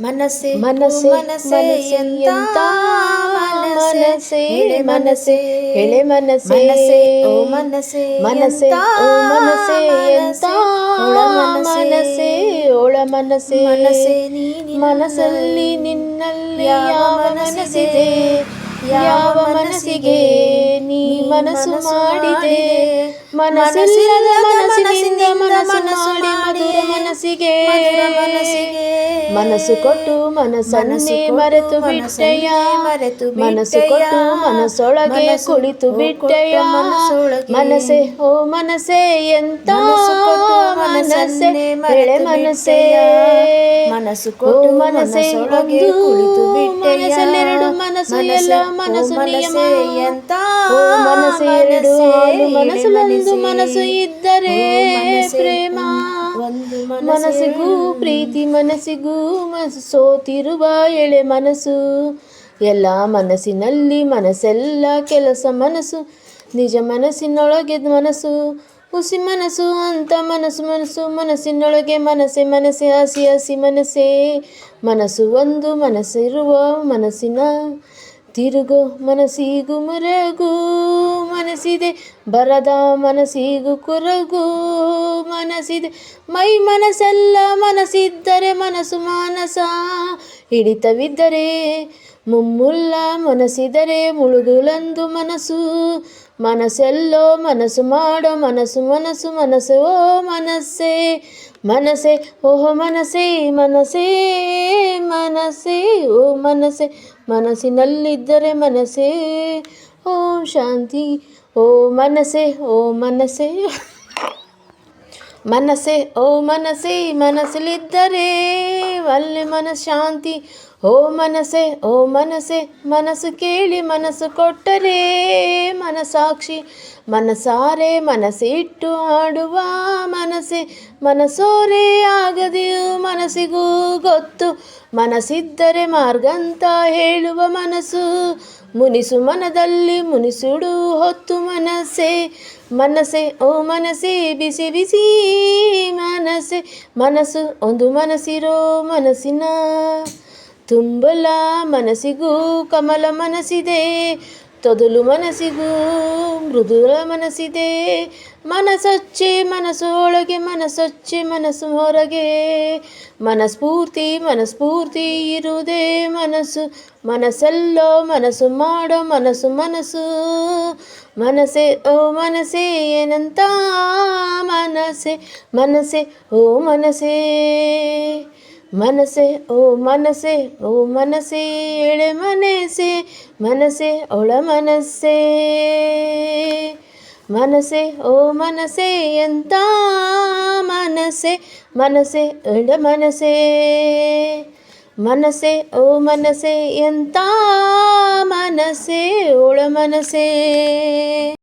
ಮನಸ್ಸೆ ಮನಸ್ಸೆ ಮನಸ್ಸೆ ಎಂತ ಮನಸ್ಸೆ? ಎಳೆ ಮನಸ್ಸೆ ಎಳೆ ಮನಸ್ಸೆ. ಮನಸ್ಸೆ ಓ ಮನಸ್ಸೆ ಮನಸ್ಸೆ ಓ ಮನಸ್ಸೆ ಎಂತ ಒಳ ಮನಸ್ಸೆ ಮನಸ್ಸೆ ಒಳ ಮನಸ್ಸೆ. ಮನಸ್ಸೆ ಮನಸ್ಸಲ್ಲಿ ನಿನ್ನಲ್ಲಿ ಯಾವ ಮನಸ್ಸಿದೆ? ಯಾವ ಮನಸ್ಸಿಗೆ ನೀ ಮನಸ್ಸು ಮಾಡಿದೆ? ಮನಸ್ಸಿಲ್ಲದ ಮನಸ್ಸಿನಿಂದ ಮನಸ್ಸು ಕೊಟ್ಟು ಮನಸ್ಸನ್ನೇ ಮರೆತು ಬಿಟ್ಟೆಯ? ಮರೆತು ಮನಸ್ಸು ಕೊಟ್ಟು ಮನಸ್ಸೊಳಗೆ ಕುಳಿತು ಬಿಟ್ಟೆಯ? ಮನಸ್ಸೆ ಓ ಮನಸ್ಸೆ ಎಂತ ಮನಸ್ಸೆ ಬೆಳೆ ಮನಸ್ಸೆ? ಮನಸ್ಸು ಕೊಟ್ಟು ಮನಸ್ಸೆ ಒಂದು ಕುಳಿತು ಬಿಟ್ಟೆಯಲ್ಲೆರಡು ಮನಸ್ಸು ಎಲ್ಲ ಮನಸ್ಸು ನಿಯಮ? ಎಂತ? ಮನಸ್ಸು ಎರಡು ಮನಸ್ಸು ಮನಸ್ಸು ಇದ್ದರೆ ಪ್ರೇಮ? ಮನಸ್ಸಿಗೂ ಪ್ರೀತಿ ಮನಸ್ಸಿಗೂ ಮನಸ್ಸು ಸೋತಿರುವ ಎಳೆ ಮನಸ್ಸು. ಎಲ್ಲ ಮನಸ್ಸಿನಲ್ಲಿ ಮನಸ್ಸೆಲ್ಲ ಕೆಲಸ ಮನಸ್ಸು, ನಿಜ ಮನಸ್ಸಿನೊಳಗೆ ಮನಸ್ಸು, ಹುಸಿ ಮನಸ್ಸು, ಅಂತ ಮನಸ್ಸು ಮನಸ್ಸು, ಮನಸ್ಸಿನೊಳಗೆ ಮನಸ್ಸೆ ಮನಸ್ಸೆ, ಹಸಿ ಹಸಿ ಮನಸ್ಸೇ. ಮನಸ್ಸು ಒಂದು ಮನಸ್ಸಿರುವ ಮನಸ್ಸಿನ ತಿರುಗೋ ಮನಸ್ಸಿಗೂ ಮರಗು ಮನಸ್ಸಿದೆ ಬರದ ಮನಸ್ಸಿಗೂ ಕೊರಗು ಮನಸ್ಸಿದೆ ಮೈ ಮನಸ್ಸೆಲ್ಲ ಮನಸ್ಸಿದ್ದರೆ ಮನಸ್ಸು ಮಾನಸ ಹಿಡಿತವಿದ್ದರೆ ಮುಮ್ಮುಲ್ಲ ಮನಸ್ಸಿದರೆ ಮುಳುಗುಲಂದು ಮನಸ್ಸು. ಮನಸ್ಸೆಲ್ಲೋ ಮನಸ್ಸು ಮಾಡೋ ಮನಸ್ಸು ಮನಸ್ಸು ಮನಸ್ಸು, ಓ ಮನಸ್ಸೇ. ಮನಸ್ಸೇ, ಓಹೋ ಮನಸ್ಸೇ ಮನಸ್ಸೇ ಮನಸ್ಸೇ, ಓ ಮನಸ್ಸೇ. ಮನಸ್ಸಿನಲ್ಲಿದ್ದರೆ ಮನಸ್ಸೇ. ಓಂ ಶಾಂತಿ, ಓ ಮನಸ್ಸೇ ಓ ಮನಸ್ಸೇ. ಮನಸ್ಸೇ ಓ ಮನಸ್ಸೇ ಮನಸ್ಸಲ್ಲಿದ್ದರೆ ಅಲ್ಲಿ ಮನಃಶಾಂತಿ ಓ ಮನಸ್ಸೇ ಓ ಮನಸ್ಸೇ ಮನಸ್ಸು ಕೇಳಿ ಮನಸ್ಸು ಕೊಟ್ಟರೆ ಮನಸಾಕ್ಷಿ ಮನಸಾರೆ ಮನಸ್ಸಿಟ್ಟು ಆಡುವ ಮನಸ್ಸೆ. ಮನಸೋರೆ ಆಗದೆಯೂ ಮನಸ್ಸಿಗೂ ಗೊತ್ತು. ಮನಸ್ಸಿದ್ದರೆ ಮಾರ್ಗಂತ ಹೇಳುವ ಮನಸ್ಸು. ಮುನಿಸು ಮನದಲ್ಲಿ ಮುನಿಸುಡು ಹೊತ್ತು ಮನಸ್ಸೇ. ಮನಸ್ಸೇ, ಓ ಮನಸ್ಸೇ, ಬಿಸಿ ಬಿಸಿ ಮನಸ್ಸೆ. ಮನಸ್ಸು ಒಂದು ಮನಸ್ಸಿರೋ ಮನಸ್ಸಿನ ತುಂಬಲ ಮನಸ್ಸಿಗೂ ಕಮಲ ಮನಸ್ಸಿದೆ. ತೊದಲು ಮನಸ್ಸಿಗೂ ಮೃದುರ ಮನಸ್ಸಿದೆ. ಮನಸ್ಸೊಚ್ಚೆ ಮನಸ್ಸೊಳಗೆ, ಮನಸ್ಸೊಚ್ಚೆ ಮನಸ್ಸು ಹೊರಗೆ. ಮನಸ್ಫೂರ್ತಿ ಮನಸ್ಫೂರ್ತಿ ಇರುವುದೇ ಮನಸ್ಸು. ಮನಸ್ಸೆಲ್ಲೋ ಮನಸ್ಸು ಮಾಡೋ ಮನಸ್ಸು ಮನಸ್ಸು. ಮನಸ್ಸೆ, ಓ ಮನಸ್ಸೇ, ಏನಂತ ಮನಸ್ಸೆ. ಮನಸ್ಸೆ, ಓ ಮನಸ್ಸೇ. ಮನಸ್ಸೆ, ಓ ಮನಸ್ಸೆ, ಓ ಮನಸ್ಸೇ, ಎಳೆ ಮನಸ್ಸೇ. ಮನಸ್ಸೇ ಒಳ ಮನಸ್ಸೇ ಮನಸ್ಸೇ ಓ ಮನಸ್ಸೇ ಎಂತ ಮನಸ್ಸೇ ಮನಸ್ಸೇ ಎಡ ಮನಸ್ಸೇ ಮನಸ್ಸೇ ಓ ಮನಸ್ಸೇ ಎಂತ ಮನಸ್ಸೇ ಒಳ ಮನಸ್ಸೇ